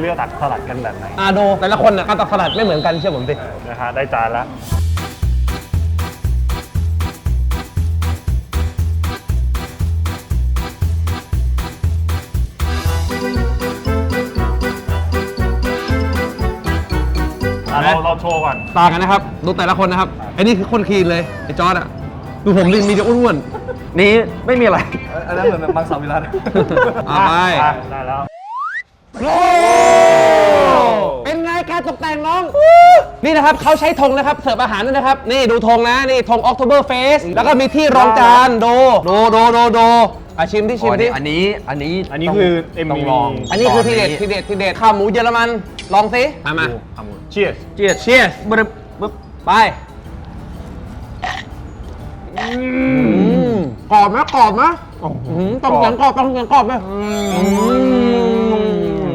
Speaker 2: เลือกตัดสลัดกันแบบไหน
Speaker 1: อ่าโดแต่ละคนน่ะการตักสลัดไม่เหมือนกันเชื่อผมสิ
Speaker 2: นะฮะได้จานแล้ว เราเราโชว์ก่อน
Speaker 1: ต่างกันนะครับ ดูแต่ละคนนะครับไอ้นี่คือคนคลีนเลยไอ้จอร์ดอะดูผมดิมีแต่อ้วน
Speaker 6: นี้ไม่มีอะไร
Speaker 8: อันนั้นเหมือนบางสาวิรัต
Speaker 1: ๆอ่าไป
Speaker 2: อะได้แล้ว
Speaker 1: โอ้เป็นไงการตกแต่งน้อง นี่นะครับเขาใช้ธงนะครับ เสิร์ฟอาหารด้วยนะครับ นี่ดูธงนะ นี่ธง October Fest แล้วก็มีที่รองจานโดโดโดโดโดอะชิมที่ชิมที่
Speaker 6: อันนี้อันนี้
Speaker 2: อันนี้คือ
Speaker 6: ต้อง
Speaker 2: MV
Speaker 6: ลอง
Speaker 1: อันนี้คือทีเด็ดทีเด็ดทีเด็ดข้าวหมูเยอรมันลองสิมามา
Speaker 2: ดูขาหมู cheers
Speaker 6: เจียด
Speaker 1: เชียร์
Speaker 6: บึ๊บบึ๊บ
Speaker 1: ไปกรอบไหมกรอบไหมอื้อหือต้องเสียงกรอบต้องเสียงกรอบไหม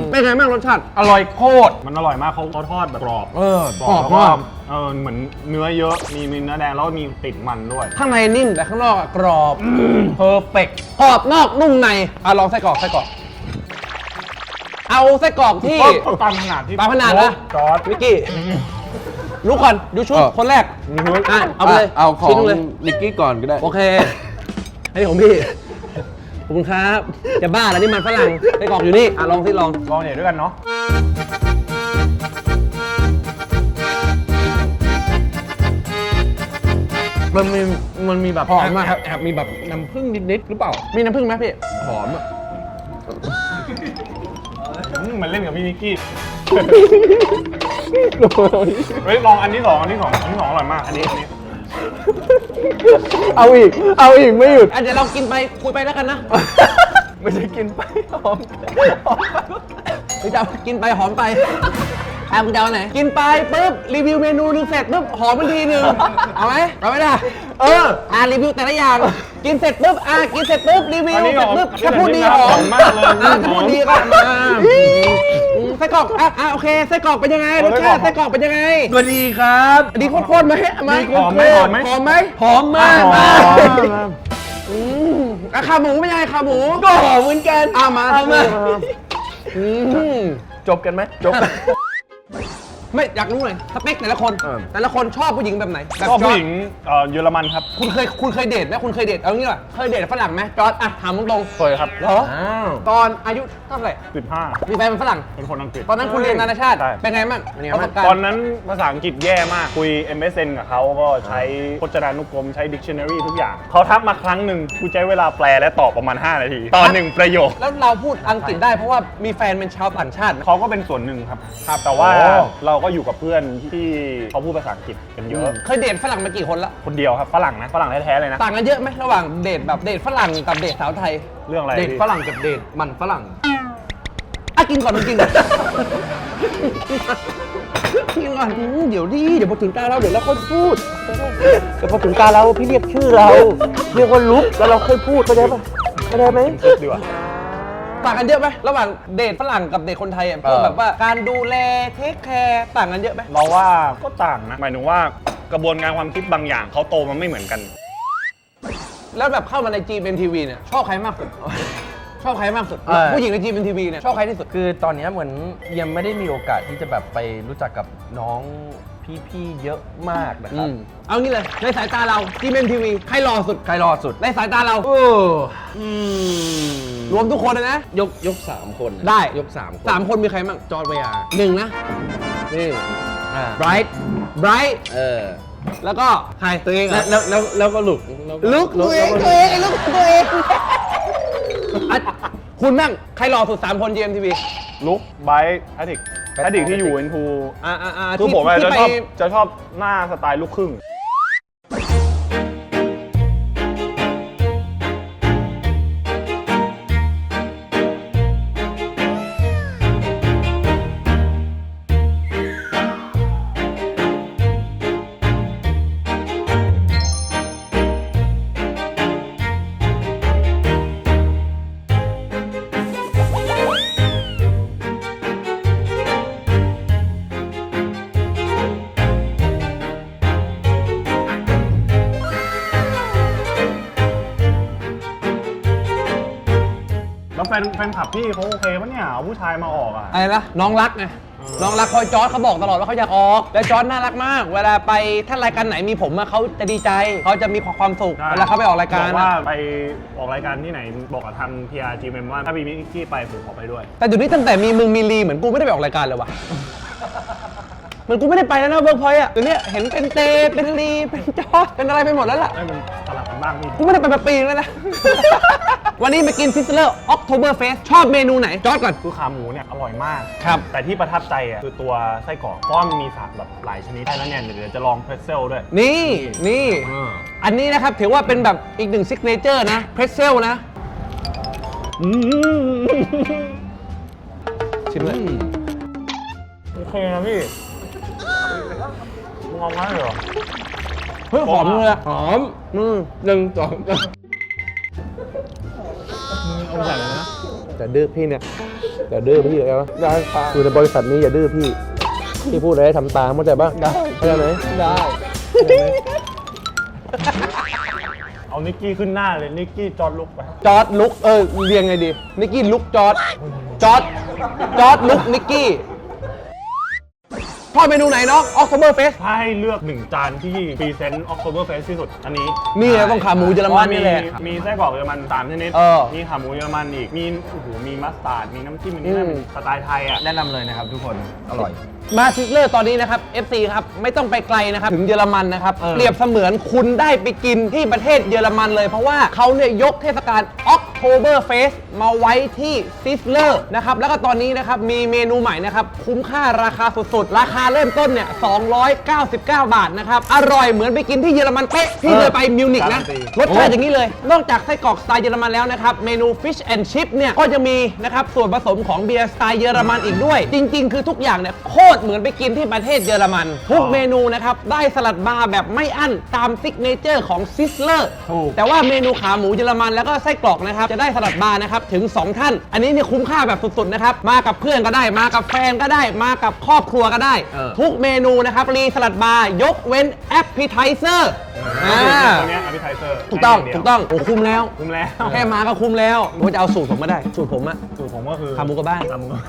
Speaker 1: เป็นไงบ้างรสชาติ
Speaker 6: อร่อยโคตร
Speaker 2: มันอร่อยมากเขาเขาทอดแบบกรอบ
Speaker 1: เออก
Speaker 2: รอบ
Speaker 1: กรอบ
Speaker 2: แล้วก็เออเหมือนเนื้อเยอะมีมีเนื้อแดงแล้วก็มีติดมันด้วย
Speaker 1: ข้างในนิ่มแต่ข้างนอกอะกรอบ เพอร์เฟกกรอบนอกนุ่มในอะลองไส้กรอกไส้กรอก เอาไส้กรอกที่
Speaker 2: ก็ตามขนาดที่
Speaker 1: ตามขนาดนะ
Speaker 2: จอร์ด
Speaker 1: มิกกี้รู้ก่อนดูชุดคนแรกอะเอาไปเลย
Speaker 6: เอาของ
Speaker 1: ชิ้นหนึ่เลย
Speaker 6: นิกกี้ก่อนก็ได้
Speaker 1: โอเคอันนี้ของพี่ขอบคุณครับจะบ้าแล้วนี่มันฝรั่งไส้กรอกอยู่นี่อะลองสิลอง
Speaker 2: ลองเนี่ยด้วยกันเนาะ
Speaker 1: มันมีมันมีแบบหอมอะครับแอบมีแบบน้ำผึ้งนิดๆหรือเปล่า มีน้ำผึ้งไหมพี่หอมอะ
Speaker 2: อื มมันเล่นกับพี่นิกกี้ เฮ้ยลองอันที่สองอันที่สองอันที่สองอร่อยมาก อันนี้อันนี้
Speaker 1: เอาอีก เอาอีกไม่หยุด อะเดี๋ยวเรากินไปคุยไปแล้วกันนะ
Speaker 6: ไม่ใช่กินไปหอม
Speaker 1: พี่จะเอากินไปหอมไปอะคุณจะเอาไหน กินไปปุ๊บรีวิวเมนูหนึงเสร็จปุ๊บหอมมันทีหนึ่งเอาไหมเอาไหมล่ะเออ อะรีวิวแต่ละอย่าง กินเสร็จปุ๊บ อะ กินเสร็จปุ๊บ รีวิว
Speaker 2: อันนี้
Speaker 1: เสร็จปุ๊บ
Speaker 2: หอม
Speaker 1: ถ้าพูดดี
Speaker 2: อัน
Speaker 1: ห
Speaker 2: นี้
Speaker 1: อ
Speaker 2: หอ
Speaker 1: ม
Speaker 2: มมากเลย
Speaker 1: อะถ้าพูดดีก็มาอืมไส้กรอกอะอะโอเคไส้กรอกเป็นยังไงรสชาติไส้กรอกเป็นยังไง
Speaker 6: สวัสดีครับ
Speaker 1: ดีโคตรๆไหมไหม
Speaker 2: หอมไหมหอมไหม
Speaker 1: หอมไหม
Speaker 6: หอมมาก
Speaker 2: หอม
Speaker 1: อืมอะขาหมูเป็นยังไงขาหมู
Speaker 6: ก็หอมเหมือนกัน
Speaker 1: เอามา
Speaker 6: เอามา
Speaker 1: อืม
Speaker 6: จบกันไหมจบ
Speaker 1: ไม่อยากรู้เลยสเปคแต่ละคน
Speaker 6: เออ
Speaker 1: แต่ละคนชอบผู้หญิงแบบไหนแบบ
Speaker 2: ชอบ
Speaker 1: จอ
Speaker 2: ผู้
Speaker 1: ร์จ
Speaker 2: หญิงเอ่อเยอรมันครับ
Speaker 1: คุณเคยคุณเคยเดทไหมคุณเคยเดทเอางี้ว่ะเคยเดทกับฝรั่งไหมจอร์ดอะถามตรง
Speaker 2: เคยครับ
Speaker 1: ๆเหรอ
Speaker 6: อ้าว
Speaker 1: ตอนอายุเท่าไหร่
Speaker 2: 15
Speaker 1: มีแฟนเป็นฝรั่ง
Speaker 2: เป็นคนอังกฤษ
Speaker 1: ตอนนั้นคุณเรียนนานาชาติ
Speaker 2: ใช่
Speaker 1: เป็นไงบ้างเป็นไงบ้าง
Speaker 2: ตอนนั้นภาษาอังกฤษแย่มาก คุย MSN กับเขาก็ใช้พจนานุกรมใช้ dictionary ทุกอย่าง เขาทักมาครั้งหนึ่งกูใช้เวลาแปลและตอบประมาณ 5 นาทีต่อหนึ่งประโยค
Speaker 1: แล้วเราพูดอังกฤษได้เพราะว่ามีแฟนเป็นชาวต่างชาติไหม
Speaker 2: เขาก็เป็นส่วนหนึ่งครับครับแต่ว่า
Speaker 1: โอ้
Speaker 2: เราก็อยู่กับเพื่อนที่เขาพูดภาษาอังกฤษกันเยอะ
Speaker 1: เคยเดทฝรั่งมากี่คนละ
Speaker 2: คนเดียวครับฝรั่งนะฝรั่งแท้ๆเลยนะ
Speaker 1: ต่างกันเยอะไหมระหว่างเดทแบบเดทฝรั่งกับเดทสาวไทย
Speaker 2: เรื่องอะไร
Speaker 6: เด็ก
Speaker 2: พี่
Speaker 6: ฝรั่งกับเดทมันฝรั่ง
Speaker 1: อะกินก่อนมึงกินก่อนกินก่อนอืมเดี๋ยวดิเดี๋ยวพอถึงตาเราเดี๋ยวเราค่อยพูดเดี๋ยวพอถึงตาเราพี่เรียกชื่อเราเรียกว่าลุกแล้วเราค่อยพูดเข้าใจปะเข้าใจไหม
Speaker 2: ดีกว่า
Speaker 1: ต่างกันเยอะไหมระหว่างเดทฝรั่งกับเดทคนไทยอะพวกแบบว่าการดูแลเทคแคร์ต่างกันเยอะไหม
Speaker 2: เราว่าก็ต่างนะหมายถึงว่ากระบวนการความคิดบางอย่างเขาโตมันไม่เหมือนกัน
Speaker 1: แล้วแบบเข้ามาใน GMMTV เนี่ยชอบใครมากสุด ชอบใครมากสุด
Speaker 6: เออ
Speaker 1: ผู้หญิงใน GMMTV เนี่ยชอบใครที่สุด
Speaker 6: คือตอนเนี้ยเหมือนยังไม่ได้มีโอกาสที่จะแบบไปรู้จักกับน้อง พี่ๆเยอะมากนะค
Speaker 1: อื
Speaker 6: รับ
Speaker 1: มเอางี้เลย ในสายตาเรา GMMTV ใครหล่อสุด
Speaker 6: ใครรอสุด
Speaker 1: ในสายตาเรา
Speaker 6: เอออืม
Speaker 1: รวมทุกคนเลยนะ
Speaker 6: ยกยกสามคนนะ
Speaker 1: ได้
Speaker 6: ยกสามคน
Speaker 1: สามคนมีใครบ้าง
Speaker 6: จอร์ดเวียร์
Speaker 1: หนึ่งนะนี่
Speaker 6: อ่า
Speaker 1: ไบรท์ไบรท์
Speaker 6: เออ
Speaker 1: แล้วก็ใครตัวเองเหร
Speaker 6: แล้ว
Speaker 1: อ
Speaker 6: แล้วแล้วแล้วก็ลุกแล้ว
Speaker 1: ลุกตัวเองตัวเองลุกตัวเองอะคุณแม่งใครหล่อสุด 3 คน GMTV
Speaker 2: ลุกไบท์แพทริกแพทริกที่อยู่เอ็นทู
Speaker 1: อ่าอ่าอ่า
Speaker 2: คือ
Speaker 1: ที่
Speaker 2: ผมอะ
Speaker 1: ที่
Speaker 2: จะ
Speaker 1: ไป
Speaker 2: ชอบจะชอบหน้าสไตล์ลูกครึ่ง นแฟนคลับพี่เขาโอเคปะเนี่ยเอาผู้ชายมาออกอะ
Speaker 1: อะไรนะน้องรักไงน้องรักคอยจอร์ดเขาบอกตลอดว่าเขาอยากออก และจอร์ดน่ารักมาก เวลาไปถ้ารายการไหนมีผมอะเขาจะดีใจเขาจะมีความสุข
Speaker 2: ใช่
Speaker 1: เวลาเขาไปออกรายการ
Speaker 2: บอกว่า
Speaker 1: อะ
Speaker 2: ไปออกรายการที่ไหนบอกกับทาง PR GMM ว่าถ้ามีมิกกี้ไปผมขอไปด้วย
Speaker 1: แต่เดี๋ยวนี้ตั้งแต่มีมึงมีลีเหมือนกูไม่ได้ไปออกรายการเลยว่ะ เหมือนกูไม่ได้ไปแล้วนะเวิร์กพอยต์อะเดี๋ยวนี้เห็นเป็นเตเป็นลีเป็นจอร์ดเป็นอะไรไปหมดแล้วล่ะ
Speaker 2: ได้มันสลับกันบ้างพี่
Speaker 1: กูไม่ได้ไปมาปีนึงแล้วนะ วันนี้มากินฟิสเลอร์ออกโทเบอร์เฟสชอบเมนูไหน จอร์ดก่อน
Speaker 2: คือขาหมูเนี่ยอร่อยมาก
Speaker 1: ครับ
Speaker 2: แต่ที่ประทับใจอะคือตัวไส้กรอกเพราะว่ามันมีสารแบบหลายชนิดใช่แล้วเนี่ยเดี๋ยวจะลองเพรสเซลด้วย
Speaker 1: นี่นี่อันนี้นะครับถือว่าเป็นแบบอีกหนึ่งซิกเนเจอร์นะเพรสเซลนะ
Speaker 2: อืม
Speaker 1: ชิมเลย
Speaker 2: โอเคนะพี่มึ งเอามาเหรอ
Speaker 1: เฮ้ยหอมเลยอะหอมอืมหนึ่งสอง
Speaker 2: เอาใส่เลยนะ
Speaker 1: อย่าดื้อพี่เนี่ยอย่าดื้อพี่เลยนะได้ค่ะอยู่ในบริษัทนี้อย่าดื้อพี่พี่พูดอะไรให้ทำตามเข้าใจป่ะได้เข้าใจไหมได้
Speaker 2: เอานิกกี้ขึ้นหน้าเลยนิกกี้จอดลุกไป
Speaker 1: จอร์ดลุกเออเรียงไงดี นิกกี้ลุกจอร์ดจอร์ดจอร์ดลุกนิกกี้ ชอบเมนูไหนเนาะออกโทเบอร์เฟส
Speaker 2: ถ้าให้เลือกหนึ่งจานที่พรีเซนต์ออกโทเบอร์เฟสที่สุด อันนี้
Speaker 1: นี่แหละต้องขาหมูเยอรมันนี่แหละ
Speaker 2: มีไส้กรอกเยอรมันสามชนิด
Speaker 1: เออ
Speaker 2: มีขาหมูเยอรมันอีก มีโอ้โหมีมัสตาร์ด มีน้ำจิ้มอันนี้
Speaker 1: อืม
Speaker 2: เป็นสไตล์ไทยอะ
Speaker 6: แนะนำเลยนะครับทุกคน อร่อย
Speaker 1: มาซิกเลอร์ตอนนี้นะครับ FC ครับ ไม่ต้องไปไกลนะครับ ถึงเยอรมันนะครับ
Speaker 6: เออ
Speaker 1: เปรียบเสมือนคุณได้ไปกินที่ประเทศเยอรมันเลย เพราะว่าเขาเนี่ยยกเทศกาล October Fest มาไว้ที่ซิสเลอร์นะครับแล้วก็ตอนนี้นะครับมีเมนูใหม่นะครับคุ้มค่าราคาสุดๆ ราคาเริ่มต้นเนี่ย 299 บาทนะครับ อร่อยเหมือนไปกินที่เยอรมันเป๊ะที่เคยไปมิวนิกนะรสชาติอย่างนี้เลย นอกจากไส้กรอกสไตล์เยอรมันแล้วนะครับ เมนู Fish and Chip เนี่ย ก็จะมีนะครับส่วนผสมของเบียร์สไตล์เยอรมันอีกด้วย จริง ๆ คือทุกอย่างเนี่ยโคตรเหมือนไปกินที่ประเทศเยอรมัน ทุกเมนูนะครับ ได้สลัดบาร์แบบไม่อั้นตามซิกเนเจอร์ของซิสเลอร์แต่ว่าเมนูขาหมูเยอรมันแล้วก็ไส้กรอกนะครับจะได้สลัดบาร์นะครับถึง 2 ท่าน อันนี้เนี่ยคุ้มค่าแบบสุดๆนะครับมากับเพื่อนก็ได้มากับแฟนก็ได้มากับครอบครัวก็ได้
Speaker 6: เออ
Speaker 1: ทุกเมนูนะครับรีสลัดบาร์ยกเว้นแอปเปิไทเซอร์
Speaker 2: ตัวเนี้ยอภิไทเซอร์
Speaker 1: ถูกต้องถูกต้องโอ้คุ้มแล้ว
Speaker 2: คุ้มแล้ว
Speaker 1: แค่มาก็คุ้มแล้วผมจะเอาสูตรผมมาได้ สูตรผมอะ
Speaker 2: สูตรผมก็คือ
Speaker 1: ขาหมูกับบ้าน
Speaker 2: ขาหมูกับ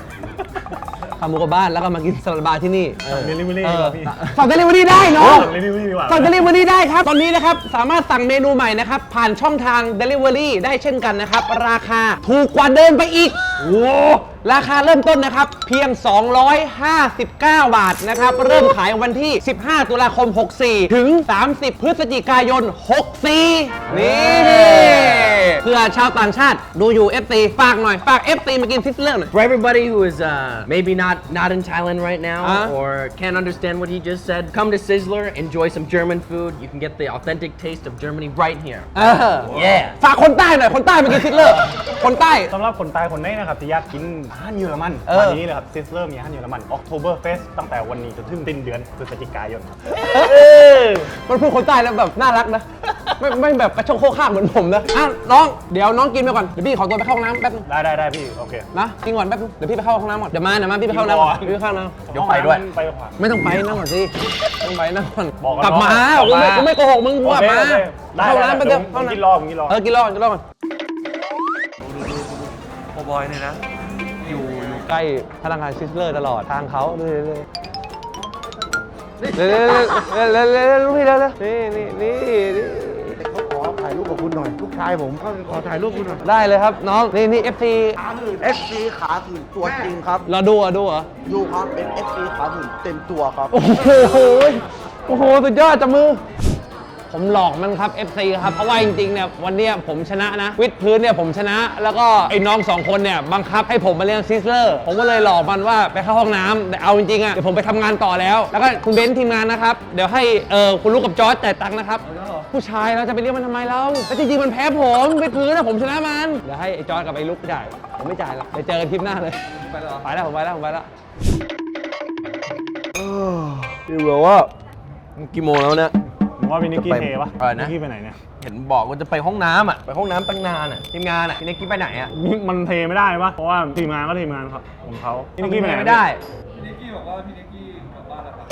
Speaker 1: ขาหมูกับบ้านแล้วก็มากินสลัดบาร์ที่นี่
Speaker 2: เดลิเวอรี่
Speaker 1: เอ
Speaker 2: ดี
Speaker 1: อก
Speaker 2: ว่าพี่
Speaker 1: สั่งเดลิเวอรี่ได้เนาะ
Speaker 2: เดลิเวอรี่ดีกว่า
Speaker 1: สั่งเดลิเวอรี่ได้ครับ ตอนนี้นะครับ สามารถสั่งเมนูใหม่นะครับ ผ่านช่องทาง Delivery ได้เช่นกันนะครับ ราคาถูกกว่าเดิมไปอีกโอ้ราคาเริ่มต้นนะครับ เพียง 259 บาทนะครับ เริ่มขายวันที่ 15 ตุลาคม 64 ถึง 30 พฤศจิกายน 64 นี่ เพื่อชาวต่างชาติดูอยู่ FC ฝากหน่อย ฝาก FC มากินซิสเลอร์หน่อย
Speaker 6: For everybody who is uh, maybe not not in Thailand right now
Speaker 1: Uh-huh.
Speaker 6: or can't understand what he just said, come to Sizzler, enjoy some German food. You can get the authentic taste of Germany right here.
Speaker 1: เออ
Speaker 6: Yeah.
Speaker 1: ฝากคนใต้หน่อย คนใต้มากินซิสเลอร์ คนใต้
Speaker 2: สำหรับคนตายคนไหนนะครับที่อยากกินอาหารเยอรมัน
Speaker 1: เออ
Speaker 2: วันนี้เลยครับซิสเลอร์มีอาหารเยอรมัน October Fest ตั้งแต่วันนี้จนถึงสิ้นเดือนพฤศจิกายน
Speaker 1: มันพูดคนใต้แล้วแบบน่ารักนะ ไม่ไม่แบบกระโชกโคกข้างเหมือนผมนะอะน้องเดี๋ยวน้องกินไปก่อน เดี๋ยวพี่ขอตัวไปเข้าห้องน้ำแป๊บนึง
Speaker 2: ได้ได้ได้พี่ โอเค
Speaker 1: นะกินก่อนแป๊บนึงเดี๋ยวพี่ไปเข้าห้องน้ำก่อน เดี๋ยวมาเดี๋ยวมาพี่ไปเข้าห้องน้ำก่อน
Speaker 2: กินก่อน
Speaker 1: พี่ไปเข้าห้องน้ำ
Speaker 6: เดี๋ยวไปด้วย
Speaker 2: ไปขวา
Speaker 1: ไม่ต้องไปนั่งก่อนสิต้องไปนั่งก่อน
Speaker 2: บอกกัน
Speaker 1: กลับมา
Speaker 2: เนอะ
Speaker 1: กูไม่
Speaker 2: กลับมา
Speaker 1: กูไม่โกหกมึงกูกลับมา
Speaker 2: โอเคโอเคได้
Speaker 1: เข้าน้ำไปเถอะ
Speaker 2: ได้
Speaker 1: เข้า
Speaker 2: ผม
Speaker 1: น้ำ
Speaker 2: กินรอผมกินรอ
Speaker 1: เออกินรอก่อนกินรอก่อน
Speaker 8: โอบอยเนี่ยนะ อยู่อยู่
Speaker 1: ใกล้พนักงานซิสเลอร์ตลอดทางเขาเรื่อยๆเรื่อยๆเรื่อยๆเรื่อยๆเรื่อยๆลูกพี่เรื่อยๆนี่นี่นี่
Speaker 3: รูปกับคุณหน่อย ลูกชายผมเขาขอถ่ายรูปคุณหน่อย
Speaker 1: ได้เลยครับน้องนี่นี่ FC
Speaker 3: ขาหื่น FC ขาหื่นตัวจริงครับ
Speaker 1: เราดูอะดูเหรอะ
Speaker 3: ดูครับเป็น FC ขาหื่นเต็มตัวครับ
Speaker 1: โอ้โหโอ้โหสุดยอดจับมือ ผมหลอกมันครับ FC ครับเพราะว่าจริงๆเนี่ยวันเนี้ยผมชนะนะวิดพื้นเนี่ยผมชนะ แล้วก็ไอ้น้องสองคนเนี่ยบังคับให้ผมมาเลี้ยงซิสเลอร์ผมก็เลยหลอกมันว่าไปเข้าห้องน้ำแต่เอาจริงๆอะเดี๋ยวผมไปทำงานต่อแล้ว แล้วก็คุณเบนซ์ทีมงานนะครับเดี๋ยวให้เออคุณลูกกับจอร์จจ่ายตังค์นะครับ ผู้ชายเราจะไปเลี้ยงมันทำไมเราแล้วจริงๆมันแพ้ผมวิดพื้นนะผมชนะมันเดี๋ยวให้ไอ้จอร์จกับไอ้ลูกจ่ายผมไม่จ่ายหรอกไปเจอกันคลิปหน้าเลยไปแล้วไปแล้วผมไปแล้วผมไปแล้ว
Speaker 6: พี่บอกว่ากี่โมงแล้วเนี่ย
Speaker 2: ผมว่าพี่นิกกี้
Speaker 6: ไป
Speaker 2: เทปะ
Speaker 6: อะไรนะ
Speaker 2: นิกกี้ไปไหนเนี่ย
Speaker 6: เห็นบอกว่าจะไปห้องน้ำอะไปห้องน้ำตั้งนานอะทีมงานอะพี่เน็กกี้ไปไหนอะ
Speaker 2: มันเทไม่ได้ปะเพราะว่าทีมงานก็ทีมงานครับของเขาพี่นิกกี้ไปไหน
Speaker 6: ไม่ได้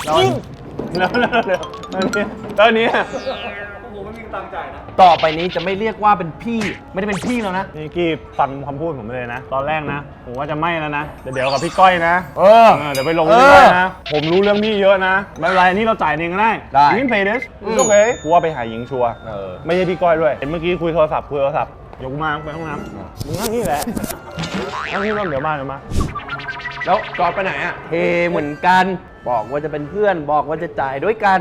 Speaker 2: แล้วแล้วแล้วแล้วแล้วเนี่ย แล้วเนี่ย
Speaker 6: ต่อไปนี้จะไม่เรียกว่าเป็นพี่ ไม่ได้เป็นพี่แล้วนะ
Speaker 2: พี่นิกกี้ฟังคำพูดผมเลยนะ ตอนแรกนะ ผมว่าจะไม่แล้วนะ เดี๋ยวเดี๋ยวกับพี่ก้อยนะ
Speaker 6: เออ
Speaker 2: เออเดี๋ยวไปลงที่ก้อยนะ ผมรู้เรื่องพี่เยอะนะไม่เป็นไรนี่เราจ่ายเองก็ได้
Speaker 6: ได้
Speaker 2: ยินเพย์เดส
Speaker 6: อืม
Speaker 2: โอเคกูว่าไปหาหญิงชัวร์
Speaker 6: เออ
Speaker 2: ไม่ใช่พี่ก้อยด้วยเห็นเมื่อกี้คุยโทรศัพท์คุยโทรศัพท์เดี๋ยวกูมาไปห้องน้ำมึงนั่งนี่แหละนั่งนี่แล้วเดี๋ยวมาเดี๋ยวมา
Speaker 6: แล้วจอร์ดไปไหนอะเฮเหมือนกัน บอกว่าจะเป็นเพื่อน บอกว่าจะจ่ายด้วยกัน